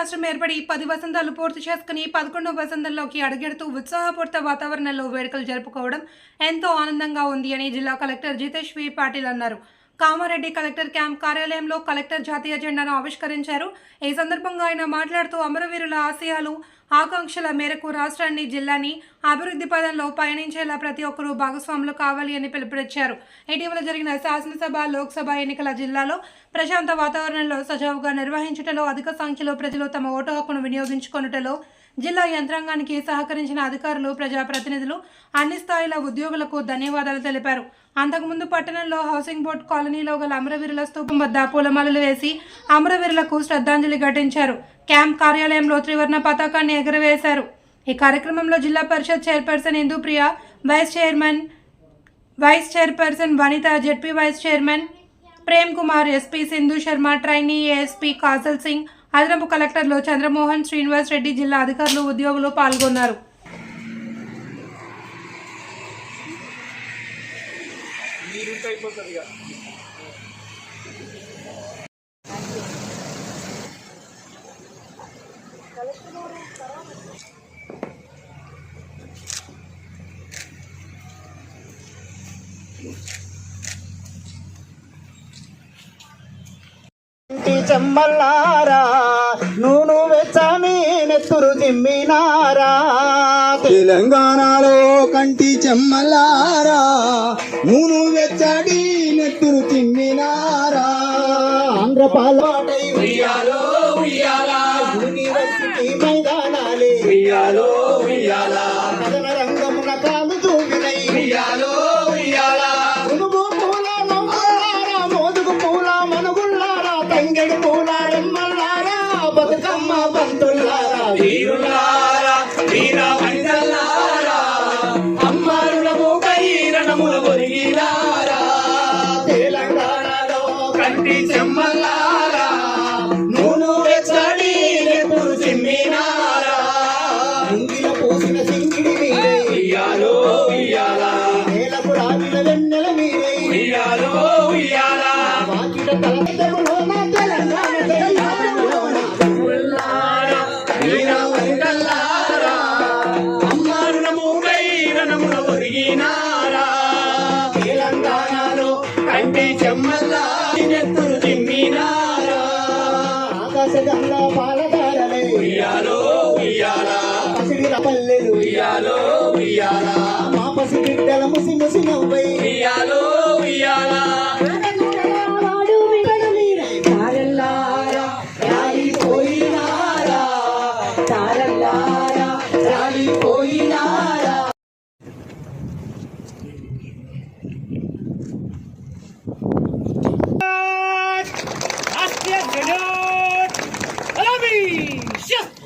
రాష్ట్రం ఏర్పడి పది వసంతాలు పూర్తి చేసుకుని పదకొండవ వసంతంలోకి అడుగెడుతూ ఉత్సాహపూరిత వాతావరణంలో వేడుకలు జరుపుకోవడం ఎంతో ఆనందంగా ఉంది అని జిల్లా కలెక్టర్ జితేష్ వి పాటిల్ అన్నారు. కామారెడ్డి కలెక్టర్ క్యాంప్ కార్యాలయంలో కలెక్టర్ జాతీయ జెండాను ఆవిష్కరించారు. ఈ సందర్భంగా ఆయన మాట్లాడుతూ అమరవీరుల ఆశయాలు ఆకాంక్షల మేరకు రాష్ట్రాన్ని జిల్లాని అభివృద్ధి పదంలో పయనించేలా ప్రతి ఒక్కరూ భాగస్వాములు కావాలి అని పిలుపునిచ్చారు. ఇటీవల జరిగిన శాసనసభ లోక్సభ ఎన్నికల జిల్లాలో ప్రశాంత వాతావరణంలో సజావుగా నిర్వహించుటలో అధిక సంఖ్యలో ప్రజలు తమ ఓటు హక్కును వినియోగించుకొనుటలో జిల్లా యంత్రాంగానికి సహకరించిన అధికారులు ప్రజాప్రతినిధులు అన్ని స్థాయిల ఉద్యోగులకు ధన్యవాదాలు తెలిపారు. అంతకుముందు పట్టణంలో హౌసింగ్ బోర్డు కాలనీలో గల అమరవీరుల స్థూపం వద్ద పూలమాలలు వేసి అమరవీరులకు శ్రద్ధాంజలి ఘటించారు. క్యాంప్ కార్యాలయంలో త్రివర్ణ పతాకాన్ని ఎగరవేశారు. ఈ కార్యక్రమంలో Zilla Parishad chairperson Indupriya vice chairman vice chairperson Vanitha ZP vice chairman Prem Kumar SP Sindhu Sharma trainee ASP Kajal Singh అదనపు కలెక్టర్లు చంద్రమోహన్ శ్రీనివాస్ రెడ్డి జిల్లా అధికారులు ఉద్యోగులు పాల్గొన్నారు. ఇంటి చెమ్మల్లారా నూను వెచ్చని నెత్తురు జిమ్మినారా. తెలంగాణలో కంటి చెమ్మల్లారా నూను వెచ్చడి నెత్తురు తిమ్మినారా ఆంధ్రపాలోటై ఉయ్యాలో ఉయ్యాలా యూనివర్సిటీ మైదానాలే. ఉయ్యాలో ఉయ్యాలా. తంగెడు పూల ఎమ్మల్లారా బతుకమ్మ బంతుల్లారా వీరులారా వీర వందల్లారా అమ్మారులము కైరణముల ఒరిగిలారా తెలంగాణలో కంటి చెమ్మ కంటి చెమ్మల్లా నెత్తురు తిమ్మినారా. ఆకాశ గంగా పాలదారలే ఉయ్యాలో ఉయ్యాలా. పసిడి పల్లెలు. ఉయ్యాలో ఉయ్యాలా. మా పసి బిడ్డల ముసి ముసి నవ్వై. 立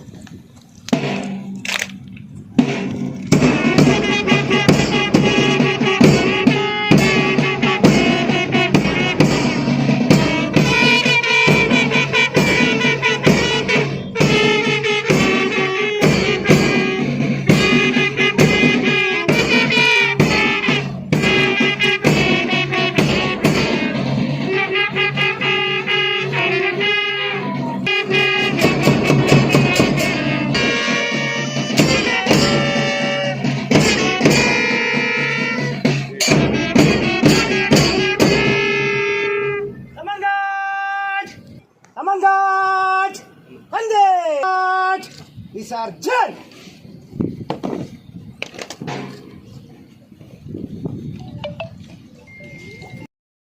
విసర్జన్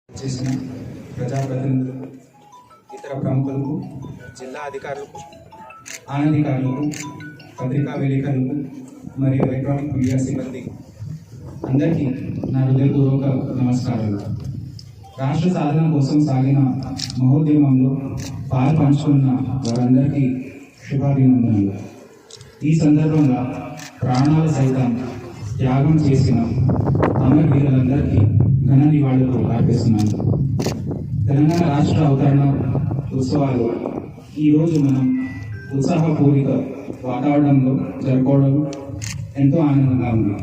చేసిన ప్రజాప్రతినిధులు ఇతర ప్రముఖులకు జిల్లా అధికారులకు ఆనందికారులకు పత్రికా విలేకరులకు మరియు ఎలక్ట్రానిక్ మీడియా సిబ్బంది అందరికీ నా హృదయపూర్వక నమస్కారాలు. రాష్ట్ర సాధన కోసం సాగిన మహోద్యమంలో పాలు పంచుకున్న వారందరికీ శుభాభినందనలు ఈ సందర్భంగా ప్రాణాలు సైతం త్యాగం చేసిన అమరవీరులందరికీ ఘన నివాళులు అర్పిస్తున్నాను. తెలంగాణ రాష్ట్ర అవతరణ ఉత్సవాలు ఈరోజు మనం ఉత్సాహపూరిత వాతావరణంలో జరుపుకోవడం ఎంతో ఆనందంగా ఉంది.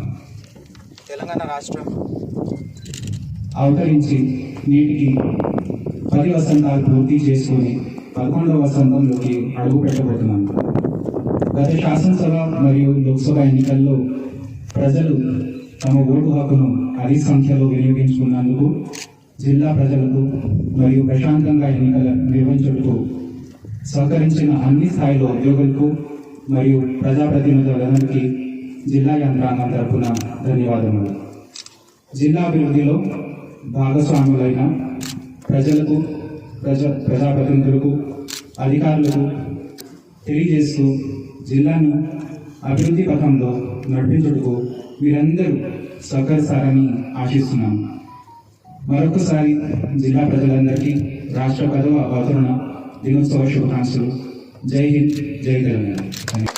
తెలంగాణ రాష్ట్రం అవతరించి నేటికి పది వసంతాలు పూర్తి చేసుకొని పదకొండవ సంఘంలోకి అడుగు పెట్టబోతున్నాను. గత శాసనసభ మరియు లోక్సభ ఎన్నికల్లో ప్రజలు తమ ఓటు హక్కును అధిక సంఖ్యలో వినియోగించుకున్నందుకు జిల్లా ప్రజలకు మరియు ప్రశాంతంగా ఎన్నికల నిర్వహించుటకు సహకరించిన అన్ని స్థాయిలో ఉద్యోగులకు మరియు ప్రజాప్రతినిధులందరికీ జిల్లా యంత్రాంగం తరపున ధన్యవాదములు. జిల్లా అభివృద్ధిలో భాగస్వాములైన ప్రజలకు ప్రజ ప్రజాప్రతినిధులకు అధికారులకు తెలియజేస్తూ జిల్లాను అభివృద్ధి పథంలో నడిపించుటకు మీరందరూ సహకరిస్తారని ఆశిస్తున్నాను మరొకసారి జిల్లా ప్రజలందరికీ రాష్ట్ర పదవ అవతరణ దినోత్సవ శుభాకాంక్షలు. జై హింద్ జై తెలంగాణ.